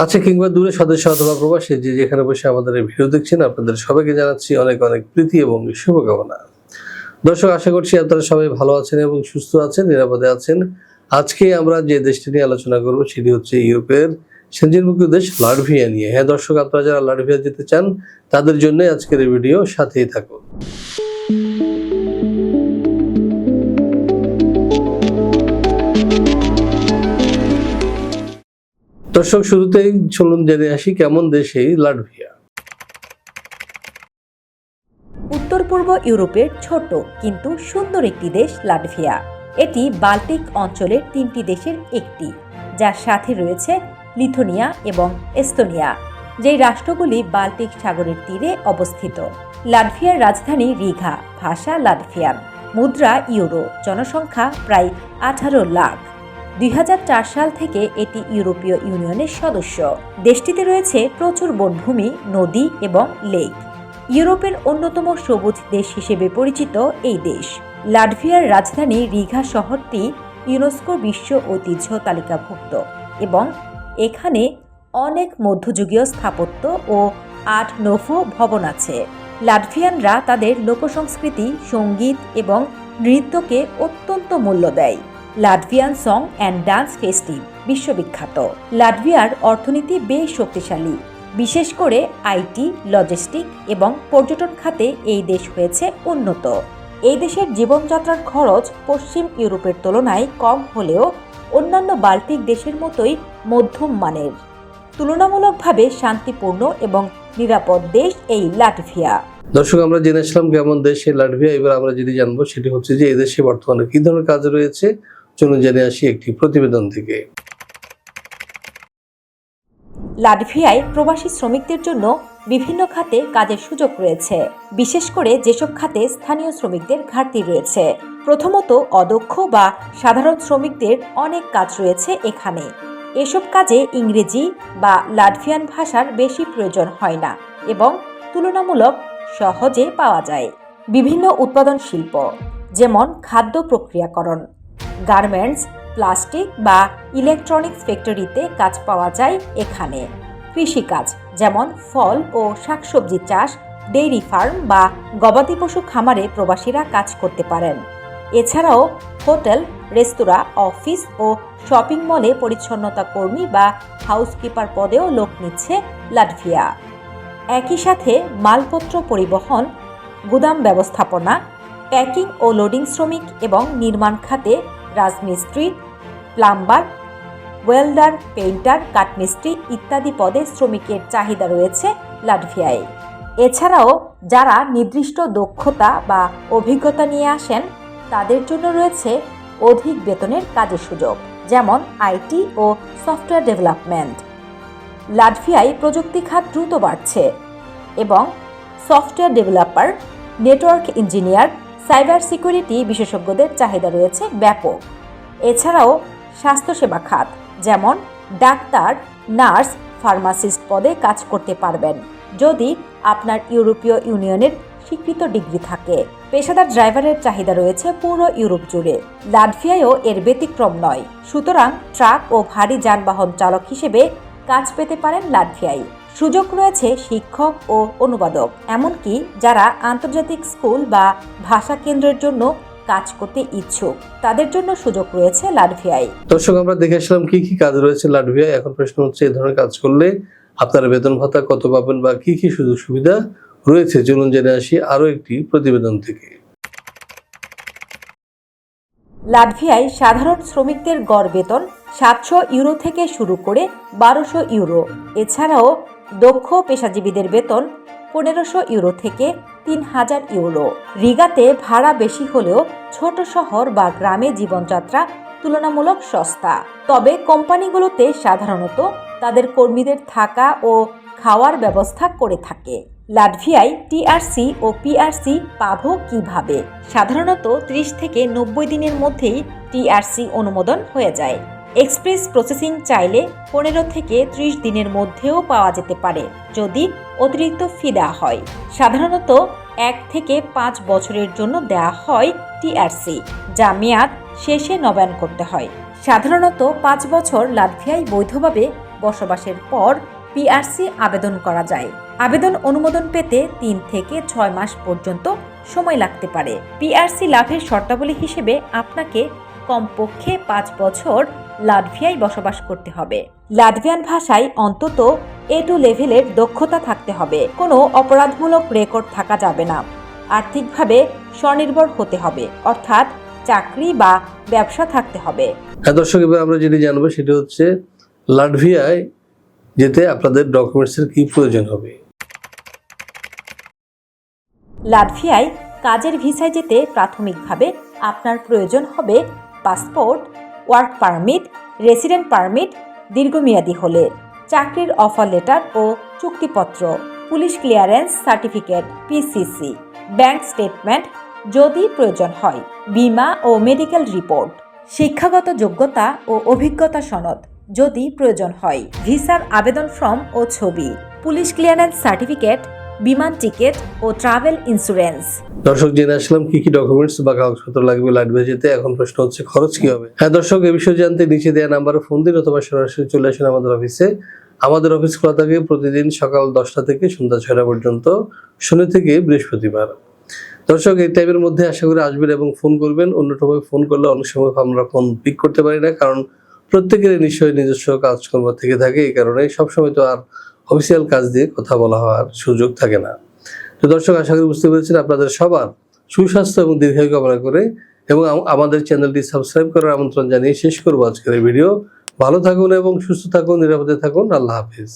কাছে কিংবা দূরে সদস্য অথবা প্রবাসী যে যেখানে বসে আমাদের এই ভিডিও দেখছেন, আপনাদের সবাইকে জানাচ্ছি অনেক অনেক প্রীতি এবং শুভকামনা। দর্শক, আশা করছি আপনারা সবাই ভালো আছেন এবং সুস্থ আছেন, নিরাপদে আছেন। আজকে আমরা যে দেশটি নিয়ে আলোচনা করব সেটি হচ্ছে ইউরোপের সেঞ্জিনমুখী দেশ লাটভিয়া নিয়ে। হ্যাঁ দর্শক, আপনারা যারা লাটভিয়া যেতে চান, তাদের জন্য আজকের ভিডিও সাথেই থাকুন। দর্শক, শুরুতেই চলুন জেনে আসি কেমন দেশ এই লাটভিয়া। উত্তর পূর্ব ইউরোপের ছোট কিন্তু সুন্দর একটি দেশ লাটভিয়া। এটি বাল্টিক অঞ্চলের তিনটি দেশের একটি, যার সাথে রয়েছে লিথুনিয়া এবং এস্তোনিয়া, যেই রাষ্ট্রগুলি বাল্টিক সাগরের তীরে অবস্থিত। লাটভিয়ার রাজধানী রিঘা, ভাষা লাটভিয়ান। মুদ্রা, ইউরো, জনসংখ্যা প্রায় আঠারো লাখ। দুই হাজার চার সাল থেকে এটি ইউরোপীয় ইউনিয়নের সদস্য। দেশটিতে রয়েছে প্রচুর বনভূমি, নদী এবং লেক। ইউরোপের অন্যতম সবুজ দেশ হিসেবে পরিচিত এই দেশ। লাটভিয়ার রাজধানী রিঘা শহরটি ইউনেস্কো বিশ্ব ঐতিহ্য তালিকাভুক্ত এবং এখানে অনেক মধ্যযুগীয় স্থাপত্য ও আট নোভো ভবন আছে। লাটভিয়ানরা তাদের লোকসংস্কৃতি, সংগীত এবং নৃত্যকে অত্যন্ত মূল্য দেয়। Latvian song and dance festive বিশ্ববিখ্যাত। লাটভিয়ার অর্থনীতি বেশ শক্তিশালী। বিশেষ করে আইটি, লজিস্টিক এবং পর্যটন খাতে এই দেশ হয়েছে উন্নত। এই দেশের জীবনযাত্রার খরচ পশ্চিম ইউরোপের তুলনায় কম হলেও অন্যান্য বাল্টিক দেশের মতোই মধ্যম মানের। তুলনামূলকভাবে শান্তিপূর্ণ এবং নিরাপদ দেশ এই লাটভিয়া। দর্শক, আমরা জেনে আসলাম কেমন দেশ এই লাটভিয়া। এবার আমরা যদি জানব সেটি হচ্ছে যে এদেশে বর্তমানে কি ধরনের কাজ রয়েছে চলুন জেনে আসি একটি প্রতিবেদন থেকে। লাটভিয়ায় প্রবাসী শ্রমিকদের জন্য বিভিন্ন খাতে কাজের সুযোগ রয়েছে। বিশেষ করে যেসব খাতে স্থানীয় শ্রমিকদের ঘাটতি রয়েছে। প্রথমত, অদক্ষ বা সাধারণ শ্রমিকদের অনেক কাজ রয়েছে এখানে। এসব কাজে ইংরেজি বা লাটভিয়ান ভাষার বেশি প্রয়োজন হয় না এবং তুলনামূলক সহজে পাওয়া যায়। বিভিন্ন উৎপাদন শিল্প, যেমন খাদ্য প্রক্রিয়াকরণ গার্মেন্টস, প্লাস্টিক বা ইলেকট্রনিক্স ফ্যাক্টরিতে কাজ পাওয়া যায় এখানে। কৃষিকাজ যেমন ফল ও শাকসবজি চাষ, ডেইরি ফার্ম বা গবাদি পশু খামারে প্রবাসীরা কাজ করতে পারেন। এছাড়াও হোটেল, রেস্তোরাঁ, অফিস ও শপিং মলে পরিচ্ছন্নতা কর্মী বা হাউসকিপার পদেও লোক নিচ্ছে লাটভিয়া। একই সাথে মালপত্র পরিবহন, গুদাম ব্যবস্থাপনা, প্যাকিং ও লোডিং শ্রমিক এবং নির্মাণ খাতে রাজমিস্ত্রি, প্লাম্বার ওয়েলদার পেইন্টার, কাঠমিস্ত্রি ইত্যাদি পদে শ্রমিকের চাহিদা রয়েছে লাটভিয়ায়। এছাড়াও যারা নির্দিষ্ট দক্ষতা বা অভিজ্ঞতা নিয়ে আসেন, তাদের জন্য রয়েছে অধিক বেতনের কাজের সুযোগ, যেমন আইটি ও সফটওয়্যার ডেভেলপমেন্ট। লাটভিয়ায় প্রযুক্তি খাত দ্রুত বাড়ছে এবং software developer, network engineer cyber security বিশেষজ্ঞদের চাহিদা রয়েছে ব্যাপক। এছাড়াও স্বাস্থ্যসেবা খাত, যেমন ডাক্তার, নার্স, ফার্মাসিস্ট পদে কাজ করতে পারবেন যদি আপনার ইউরোপীয় ইউনিয়নের স্বীকৃত ডিগ্রি থাকে। পেশাদার ড্রাইভারের চাহিদা রয়েছে পুরো ইউরোপ জুড়ে। লাটভিয়ায়ও এর ব্যতিক্রম নয়। সুতরাং ট্রাক ও ভারী যানবাহন চালক হিসেবে কাজ পেতে পারেন লাটভিয়ায়। সুযোগ রয়েছে শিক্ষক ও অনুবাদক এমনকি যারা আন্তর্জাতিক স্কুল বা ভাষা কেন্দ্রের জন্য কাজ করতে ইচ্ছুক তাদের জন্য সুযোগ রয়েছে লাটভিয়ায়। দর্শক আমরা দেখে আসলাম কি কি কাজ রয়েছে লাটভিয়া এখন প্রশ্ন হচ্ছে এই ধরনের কাজ করলে আপনারা বেতন ভাতা কত পাবেন বা কি কি সুযোগ সুবিধা রয়েছে? চলুন জেনে আসি আরও একটি প্রতিবেদন থেকে। লাটভিয়ায় সাধারণ শ্রমিকদের গড় বেতন সাতশো ইউরো থেকে শুরু করে বারোশো ইউরো। এছাড়াও দক্ষ পেশাজীবীদের বেতন পনেরোশো ইউরো থেকে তিন হাজার ইউরো। রিগাতে ভাড়া বেশি হলেও ছোট শহর বা গ্রামে জীবনযাত্রা তুলনামূলক সস্তা। তবে কোম্পানিগুলোতে সাধারণত তাদের কর্মীদের থাকা ও খাওয়ার ব্যবস্থা করে থাকে। লাটভিয়ায় টিআরসি ও পিআরসি পাব কীভাবে? সাধারণত ত্রিশ থেকে নব্বই দিনের মধ্যেই টিআরসি অনুমোদন হয়ে যায়। এক্সপ্রেস প্রসেসিং চাইলে পনেরো থেকে ত্রিশ দিনের মধ্যেও পাওয়া যেতে পারে যদি অতিরিক্ত ফি দেওয়া হয়। সাধারণত এক থেকে পাঁচ বছরের জন্য দেওয়া হয় টিআরসি যা মেয়াদ শেষে নবায়ন করতে হয়। সাধারণত পাঁচ বছর লাটভিয়ায় বৈধভাবে বসবাসের পর পিআরসি আবেদন করা যায়। আবেদন অনুমোদন পেতে তিন থেকে ছয় মাস পর্যন্ত সময় লাগতে পারে। পিআরসি লাভের শর্তাবলী হিসেবে আপনাকে কমপক্ষে পাঁচ বছর লাটভিয়ায় বসবাস করতে হবে। লাটভিয়ান ভাষায় অন্তত এ টু লেভেলের দক্ষতা থাকতে হবে। কোনো অপরাধমূলক রেকর্ড থাকা যাবে না। আর্থিকভাবে স্বনির্ভর হতে হবে। অর্থাৎ চাকরি বা ব্যবসা থাকতে হবে। হ্যাঁ দর্শক এবার আমরা যেটি জানব সেটি হচ্ছে লাটভিয়ায় যেতে আপনাদের ডকুমেন্টসের কি প্রয়োজন হবে? লাটভিয়ায় কাজের ভিসায় যেতে প্রাথমিকভাবে আপনার প্রয়োজন হবে passport work permit, resident permit, দীর্ঘমেয়াদী হলে, চাকরির অফার লেটার ও চুক্তিপত্র, police clearance certificate PCC bank statement যদি প্রয়োজন হয়, বীমা ও মেডিকেল রিপোর্ট, শিক্ষাগত যোগ্যতা ও অভিজ্ঞতা সনদ যদি প্রয়োজন হয়, ভিসার আবেদন ফর্ম ও ছবি, পুলিশ ক্লিয়ারেন্স সার্টিফিকেট বিমান টিকিট ও ট্রাভেল ইন্স্যুরেন্স। দর্শক জেনে আসলাম, কি কি ডকুমেন্টস বা কাগজপত্র লাগবে লাটভিয়া যেতে? এখন প্রশ্ন হচ্ছে, খরচ কি হবে? হ্যাঁ দর্শক, এ বিষয়ে জানতে নিচে দেওয়া নাম্বারে ফোন দিন অথবা সরাসরি চলে আসেন আমাদের অফিসে আমাদের অফিস খোলা থাকে প্রতিদিন সকাল দশটা থেকে সন্ধ্যা ছয়টা পর্যন্ত, শনি থেকে বৃহস্পতিবার। দর্শক, এই টাইমের মধ্যে আশা করি আসবেন এবং ফোন করবেন। অন্য সময় ফোন করলে অনেক সময় আমরা ফোন পিক করতে পারি না, কারণ প্রত্যেকেরই নিশ্চয়ই নিজস্ব কাজকর্ম থেকে থাকে, এই কারণে সবসময় তো আর অফিসিয়াল কাজ দিয়ে কথা বলা হওয়ার সুযোগ থাকে না। তো দর্শক, আশা করি বুঝতে পেরেছেন আপনাদের সবার সুস্বাস্থ্য এবং দীর্ঘায়ু কামনা করে এবং আমাদের চ্যানেলটি সাবস্ক্রাইব করার আমন্ত্রণ জানিয়ে শেষ করব আজকের ভিডিও। ভালো থাকুন এবং সুস্থ থাকুন, নিরাপদে থাকুন। আল্লাহ হাফিজ।